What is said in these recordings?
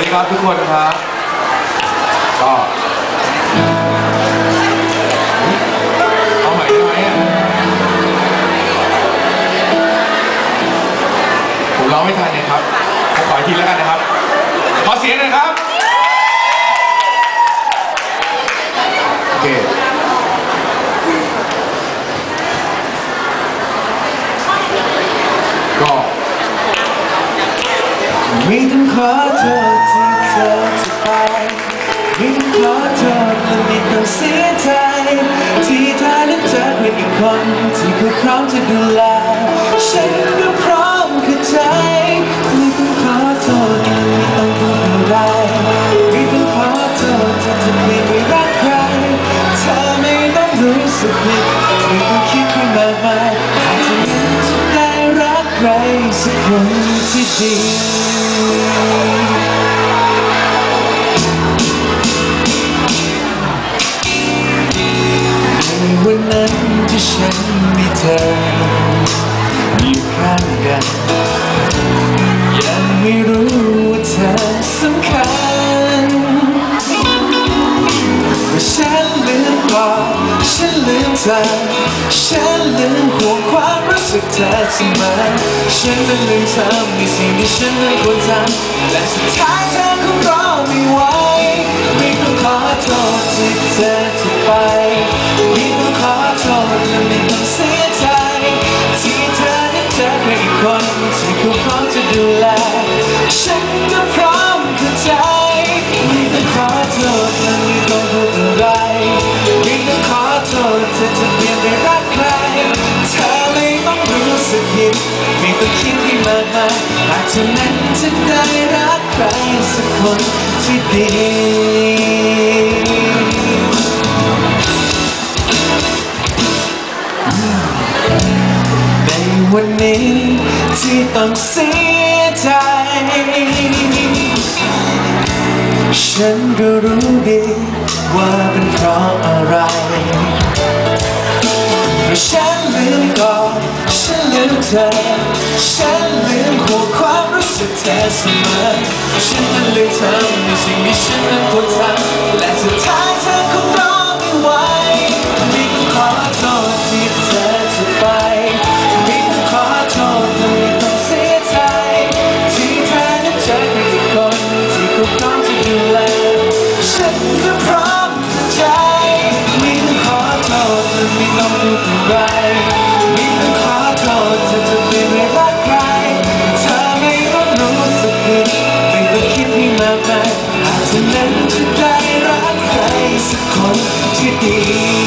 ดีครับทุกคนครับก็เอาใหม่ได้ไหมอะผมร้องไม่ทันเลยครับขออีกทีแล้วกันนะครับ ขอเสียงหน่อยครับ โอเค ก็ ไม่ต้งขอโทษที่เธอจะไปไม่ต้งขอโทษและไม่ต้งเสียใจ ที่เธอนั้นเจอใครอีกคนที่เขาพร้อมจะดูแล ฉันก็พร้อมเข้าใจไม่ต้งขอโทษและไม่ต้องพูดอะไรไม่ต้งขอโทษที่จะเปลี่ยไปรักใคร เธอไม่ต้องรู้สึกผิดไม่ต้องคิดไปมากมายอาจจะนั้นจะได้รักใครสักคนที่ดี ลืมก่อฉันลืมเธอ ฉันลืมห่วงความรู้สึกเธอเสมอฉันนั้นลืมทำในสิ่งที่ฉันนั้นควรทำและสุดท้ายเธอคงรอไม่ไหวไม่ต้องขอโทษที่เธอจะไปไม่ต้องขอโทษและไม่ต้องเสียใจ ที่เธอนั้เจอใครอีกคนที่เขาพร้อมจะดูแล ฉันก็พร้อมเข้าใจ อาจจะนั้นจะได้รักใครสักคนที่ดีในวันนี้ที่ต้องเสียใจ ฉันก็รู้ดีว่าเป็นเพราะอะไร ให้ฉันลืมก่อนฉันลืมเธอ ฉันลืมหัวความรู้สึกเธอเสมอฉันนั้นลืมเธอ โทษและไม่ต้องพูดอะไรมีแต่ขอโทษเธอจะไปลี่ยนไปรักใครเธอไม่ต้องรู้สึกผิดไม่ต้องคิดให้มากมายอาจจะนั้นจะได้รักใครสักคนที่ดี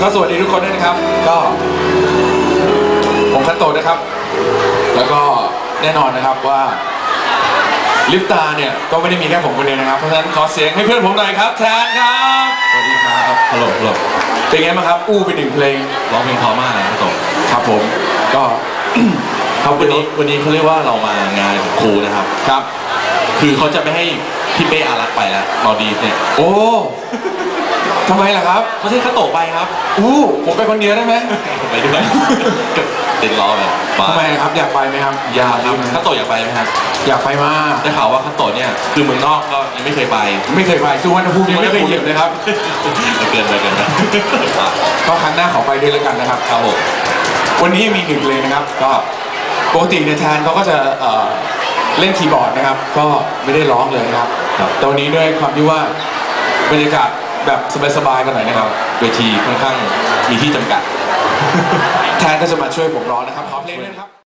ก็สวัสดีทุกคนด้วยนะครับ ก็ ผมคัตโตะนะครับ แล้วก็แน่นอนนะครับว่าลิปตาเนี่ยก็ไม่ได้มีแค่ผมคนเดียวนะครับ เพราะฉะนั้นขอเสียงให้เพื่อนผมหน่อยครับแทนครับ สวัสดีครับฮัลโหลฮัลโหลเป็นไงบ้างครับ อู้ไปหนึ่งเพลงร้องเพลงเพอมากเลยครับตกครับผม ก็ ครับวันนี้วันนี้เขาเรียกว่าเรามางานของครูนะครับ ครับ คือเขาจะไม่ให้พี่เป้อารักษ์ไปแล้วมาดีฟเนี่ย โอ้ ทำไมล่ะครับเขาจะให้เขาโตะไปครับ อู้ผมไปคนเดียวได้ไหมไปด้วยติดล้อแบบมาทำไมครับอยากไปไหมครับยากครับข้าโตะอยากไปไหมครับอยากไปมากได้ข่าวว่าข้าโตะเนี่ยคือเมืองนอกก็ยังไม่เคยไป ไม่เคยไปสุวรรณภูมิยังไม่เคยเหยียบเลยครับเกินไปเกินไปอะก็ครั้งหน้าขอไปด้วยแล้วกันนะครับครับผมวันนี้มีหนึ่งเพลงนะครับ ก็ปกติเนี่ยแทนเขาก็จะเอ่อเล่นคีย์บอร์ดนะครับ ก็ไม่ได้ร้องเลยนะครับแต่วันนี้ด้วยความที่ว่าบรรยากาศ แบบสบายๆกันหน่อยนะครับ เวทีค่อนข้างมีที่จำกัด แทนก็จะมาช่วยผมร้องนะครับขอเพลงด้วยนะครับ